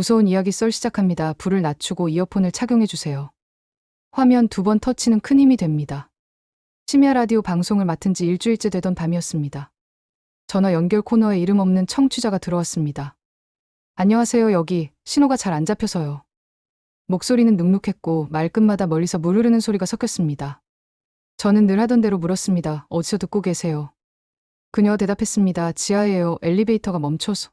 무서운 이야기 썰 시작합니다. 불을 낮추고 이어폰을 착용해 주세요. 화면 두 번 터치는 큰 힘이 됩니다. 심야 라디오 방송을 맡은 지 일주일째 되던 밤이었습니다. 전화 연결 코너에 이름 없는 청취자가 들어왔습니다. 안녕하세요. 여기 신호가 잘 안 잡혀서요. 목소리는 눅눅했고 말끝마다 멀리서 물 흐르는 소리가 섞였습니다. 저는 늘 하던 대로 물었습니다. 어디서 듣고 계세요? 그녀가 대답했습니다. 지하에요. 엘리베이터가 멈춰서.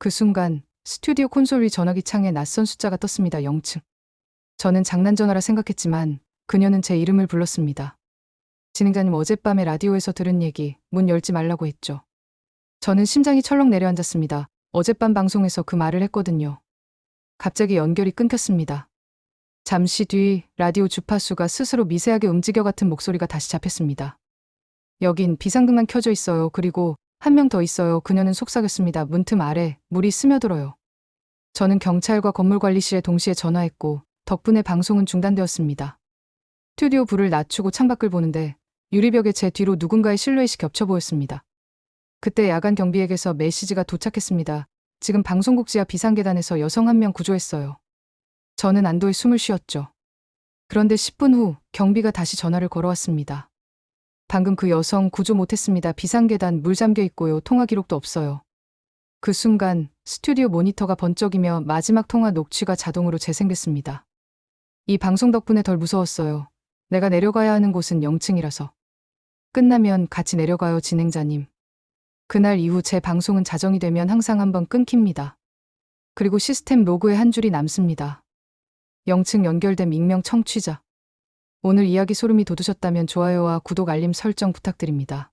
그 순간 스튜디오 콘솔 위 전화기 창에 낯선 숫자가 떴습니다. 0층. 저는 장난 전화라 생각했지만 그녀는 제 이름을 불렀습니다. 진행자님 어젯밤에 라디오에서 들은 얘기 문 열지 말라고 했죠. 저는 심장이 철렁 내려앉았습니다. 어젯밤 방송에서 그 말을 했거든요. 갑자기 연결이 끊겼습니다. 잠시 뒤 라디오 주파수가 스스로 미세하게 움직여 같은 목소리가 다시 잡혔습니다. 여긴 비상등만 켜져 있어요. 그리고 한 명 더 있어요. 그녀는 속삭였습니다. 문틈 아래 물이 스며들어요. 저는 경찰과 건물관리실에 동시에 전화했고 덕분에 방송은 중단되었습니다. 스튜디오 불을 낮추고 창밖을 보는데 유리벽에 제 뒤로 누군가의 실루엣이 겹쳐 보였습니다. 그때 야간 경비에게서 메시지가 도착했습니다. 지금 방송국 지하 비상계단에서 여성 한 명 구조했어요. 저는 안도의 숨을 쉬었죠. 그런데 10분 후 경비가 다시 전화를 걸어왔습니다. 방금 그 여성 구조 못했습니다. 비상계단 물 잠겨 있고요. 통화 기록도 없어요. 그 순간 스튜디오 모니터가 번쩍이며 마지막 통화 녹취가 자동으로 재생됐습니다. 이 방송 덕분에 덜 무서웠어요. 내가 내려가야 하는 곳은 0층이라서. 끝나면 같이 내려가요, 진행자님. 그날 이후 제 방송은 자정이 되면 항상 한번 끊깁니다. 그리고 시스템 로그에 한 줄이 남습니다. 0층 연결된 익명 청취자. 오늘 이야기 소름이 돋으셨다면 좋아요와 구독 알림 설정 부탁드립니다.